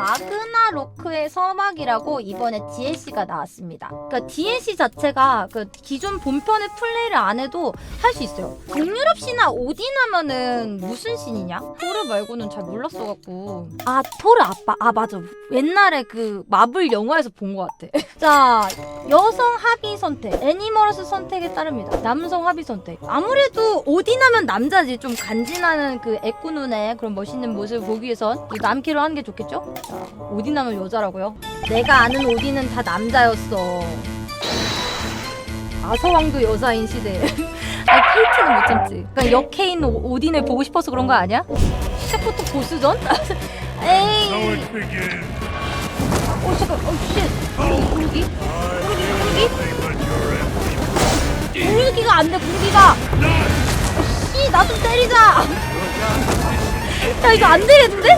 라그나 로크의 서막이라고 이번에 DLC가 나왔습니다. 그러니까 DLC 자체가 그 기존 본편의 플레이를 안 해도 할 수 있어요. 동유럽 신화 오딘 하면은 무슨 신이냐? 토르 말고는 잘 몰랐어갖고. 아 토르 아빠. 아 맞아. 옛날에 그 마블 영화에서 본 것 같아. 자 여성 합의 선택, 애니멀스 선택에 따릅니다. 남성 합의 선택. 아무래도 오딘 하면 남자지. 좀 간지나는 그 애꾸눈의 그런 멋있는 모습을 보기 위해선 이 남캐로 하는 게 좋겠죠? 하면 여자라고요? 내가 아는 오딘은 다 남자였어. 아서왕도 여자인 시대. 아, 케이트는 못 참지. 그러니까 역해인 오- 오딘을 보고 싶어서 그런 거 아니야? 시작부터 보스전? 에이. 어 잠깐. 어 쉣. 구르기? 구르기? 구르기? 구르기가 안 돼. 구르기가. 어, 씨, 나 좀 때리자. 야 이거 안 되겠는데?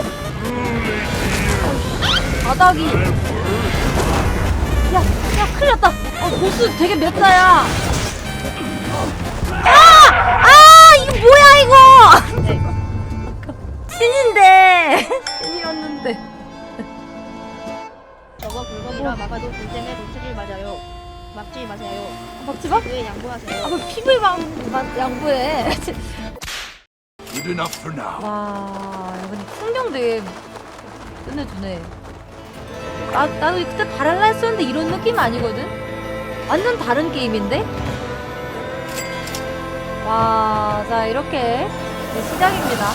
바닥이. 야, 야, 큰일 났다. 어, 보스 되게 맵다야. 아! 아! 이거 뭐야, 이거! 신인데. 신이었는데. 저거 불법이라 막아도 분쟁에 노트를 맞아요. 막지 마세요. 막지 마? 왜 양보하세요? 아, 뭐 피부에 막, 막 양보해. Good enough for now. 와, 야, 근데 풍경 되게 끝내주네. 나, 나도 그때 바랄라 했었는데 이런 느낌 아니거든? 완전 다른 게임인데? 와, 자, 이렇게 네, 시작입니다.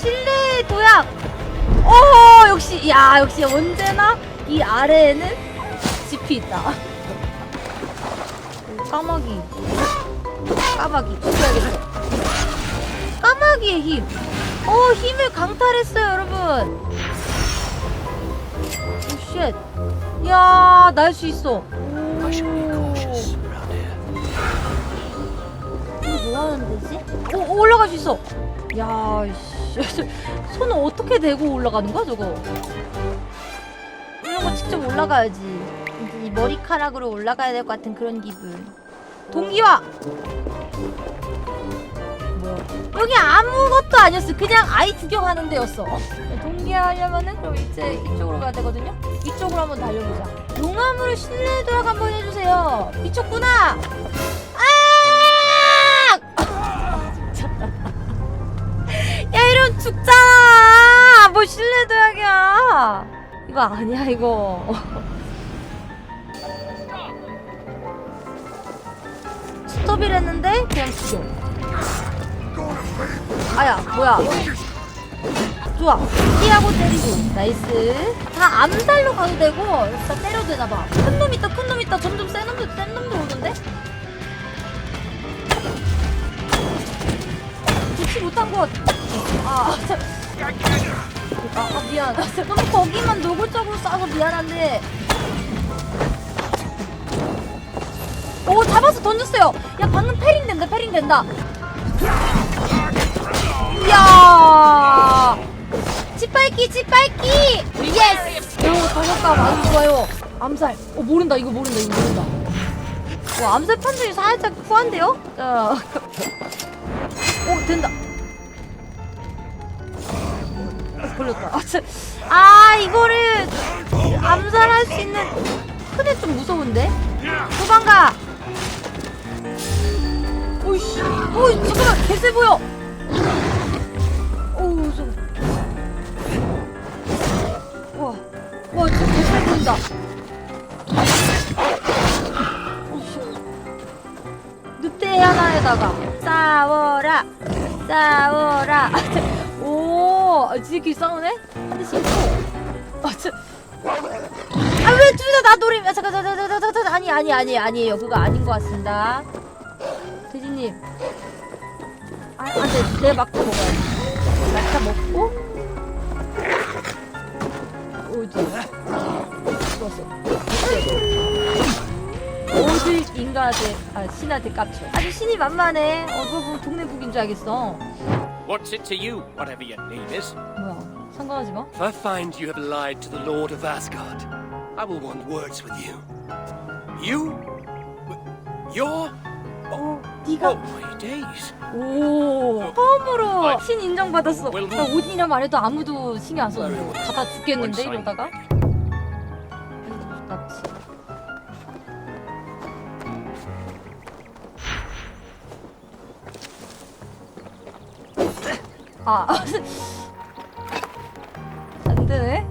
실내 도약! 오, 역시, 야, 역시 언제나 이 아래에는 짚이 있다. 오, 까마귀. 까마귀. 까마귀의 힘. 어, 힘을 강탈했어요, 여러분. 오, 쉣. 야, 날 수 있어. I should be cautious around here. 이거 뭐 하는? 오, 오, 올라갈 수 있어. 야, 씨. 손을 어떻게 대고 올라가는 거야, 저거? 이런 거 직접 올라가야지. 이 머리카락으로 올라가야 될 것 같은 그런 기분. 동기화! 뭐야? 여기 아무것도 아니었어. 그냥 아이 구경하는 데였어. 동기화하려면은 그럼 이제 이쪽으로 가야 되거든요. 이쪽으로 한번 달려보자. 용암으로 실내 도약 한번 해주세요. 미쳤구나. 아! 야 이러면 죽잖아. 뭐 실내 도약이야. 이거 아니야 이거. 스톱이랬는데 그냥 죽여. 아야 뭐야? 좋아. 피하고 때리고 나이스. 다 암살로 가도 되고 다 때려도 되나봐. 큰 놈 있다 큰 놈 있다 점점 센 놈들 센 놈들 오는데? 좋지 못한 것. 아, 참. 아, 아 미안. 너무 거기만 노골적으로 쏴서 미안한데. 오 잡아서 던졌어요. 야 방금 패링 된다 패링 된다. 이야. 짓밟기 짓밟기. 예스. 오 저것감 아주 좋아요. 암살. 어 모른다 이거 모른다 이거 모른다. 와 암살 판정이 살짝 후한데요? 자. 오 된다. 어, 걸렸다. 아, 참. 아 이거를 암살할 수 있는 큰애 좀 무서운데? 도망가. 오이씨. 오이 잠깐만 개세 보여. 오씨. 늑대 하나에다가 싸워라 싸워라. 오 아, 진짜 길 싸우네? 한 대씩 아, 저... 아왜 둘 다 나 노림 아, 잠깐 잠깐 잠깐 잠깐 잠깐. 아니 아니 아니 아니에요. 그거 아닌 것 같습니다. 돼지님. 아 안 돼. 내 막타 먹어야지 막타 먹고. 오지 죽었어 모든 인간한테 아 신한테 깝쳐 아주 신이 만만해 어 그거 보면 동네 북인 줄 알겠어 What's it to you, whatever your name is? 뭐야 상관하지 마 If I find you have lied to the Lord of Asgard, I will want words with you. You? You're? 어, 네가 Oh my days. 오 처음으로. 신 인정받았어. 웰- 나 오딘이란 말해도 아무도 신경 안 썼는데 가다 죽겠는데. 이러다가. 납치. 아, 안 되네.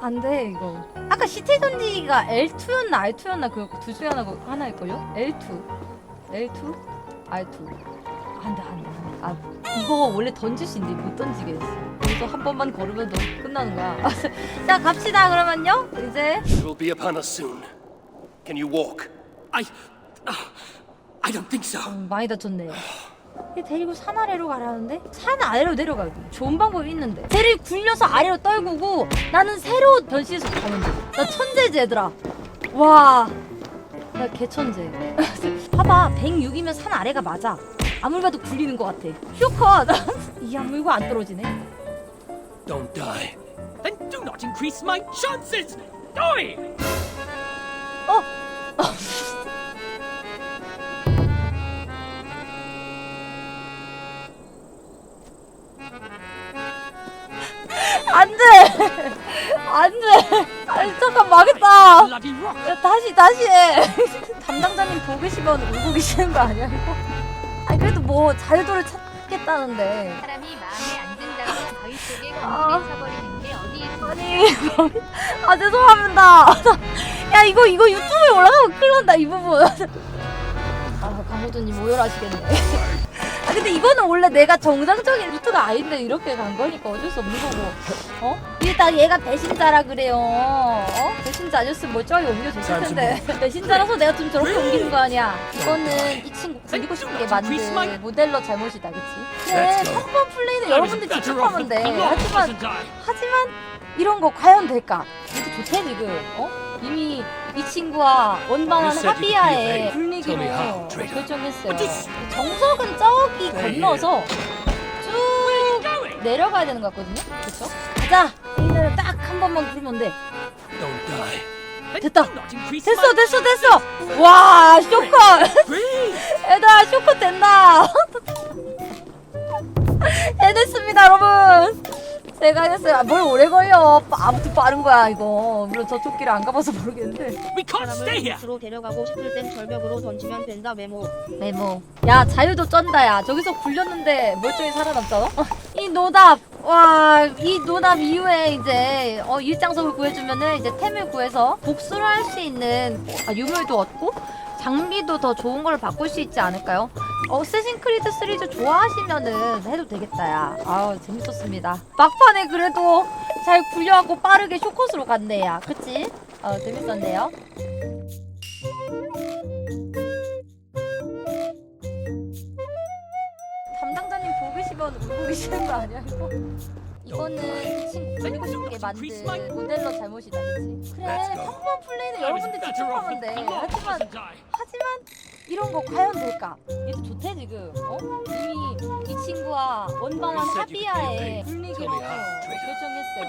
안 돼 이거. 아까 시체 던지기가 L2였나 R2였나 그둘 중에 하나 하나일걸요? L2, L2, R2. 안 돼 안돼 안돼. 아 이거 원래 던질 수 있는데 못 던지게 했어. 여기서 한 번만 걸으면 너 끝나는 거야. 자 갑시다 그러면요. 이제 It will be upon us soon. Can you walk? I. Uh, I don't think so. 음, 많이 다쳤네요. 얘 데리고 산 아래로 가라는데 산 아래로 내려가기 좋은 방법이 있는데 쟤를 굴려서 아래로 떨구고 나는 새로 변신해서 가면 돼 나 천재지 얘들아 와 나 개천재 봐봐 106이면 산 아래가 맞아 아무리 봐도 굴리는 것 같아 휴컷 이 아물고 안 떨어지네 Don't die. Then do not increase my chances. Die! 어? 안 돼 안 돼 아니 잠깐 망했다 Bloody rock! 야, 다시 다시 해 담당자님 보고 계시면 울고 계시는 거 아니야 이거? 아니 그래도 뭐 자유도를 찾겠다는데 사람이 마음에 안 든다고 바위 속에 아. 공을 쳐버리는 게 어디 있어? 아니 아 죄송합니다 야 이거 이거 유튜브에 올라가면 큰일 난다 이 부분 아 강호준님 오열하시겠네 아 근데 이거는 원래 내가 정상적인 루트가 아닌데 이렇게 간 거니까 어쩔 수 없는 거고 어? 일단 얘가 배신자라 그래요 어? 배신자 아니었으면 멀쩡하게 옮겨줬을 텐데 배신자라서 내가 좀 저렇게 옮기는 거 아니야 이거는 이 친구 굴리고 싶게 만든 모델러 잘못이다 그치? 그래 go. 3번 플레이는 여러분들 off 돼 하지만. 하지만 이런 거 과연 될까? 이거 좋대 지금 어? 이미 이 친구와 원만한 합의하에. 불리기로 traitor. 결정했어요. 정석은 저기 건너서 쭉! 내려가야 되는 것 같거든요. 그렇죠? 가자. 이들을 딱한 번만 부르면 돼. 됐다. 됐어, 됐어, 됐어. 와. Breathe! 얘들아, 쇼컷 된다. 해냈습니다, 여러분. 제가 해냈어요. 아, 뭘 오래 걸려. 아무튼 빠른 거야, 이거. 물론 저쪽 길을 안 가봐서 모르겠는데. We can't stay 사람을 here! 곳으로 데려가고 싶을 땐 절벽으로 던지면 된다 메모. 메모. 야, 자유도 쩐다, 야. 저기서 굴렸는데 멀쩡히 살아남잖아? 어, 이 노답. 와, 이 노답 이후에 이제, 어, 일장석을 구해주면은 이제 템을 구해서 복수를 할 수 있는, 아, 유물도 얻고, 장비도 더 좋은 걸 바꿀 수 있지 않을까요? 어, 세신 크리드 시리즈 좋아하시면은 해도 되겠다, 야. 아우, 재밌었습니다. 막판에 그래도 잘 굴려갖고 빠르게 쇼컷으로 갔네, 야. 그치? 어, 재밌었네요. 담당자님 보고 계시면 울고 계시는 거 아니야 이거? 이거는 이 친구 싶게 만든 모델러 잘못이다 그치? 그래. 평범 플레이는 여러분들 집중하면 with 돼 하지만. 하지만 이런 거 과연 될까? 얘도 좋대 지금 어? 이미 이 친구와 원만한 합의하에. 불리기로. 결정했어요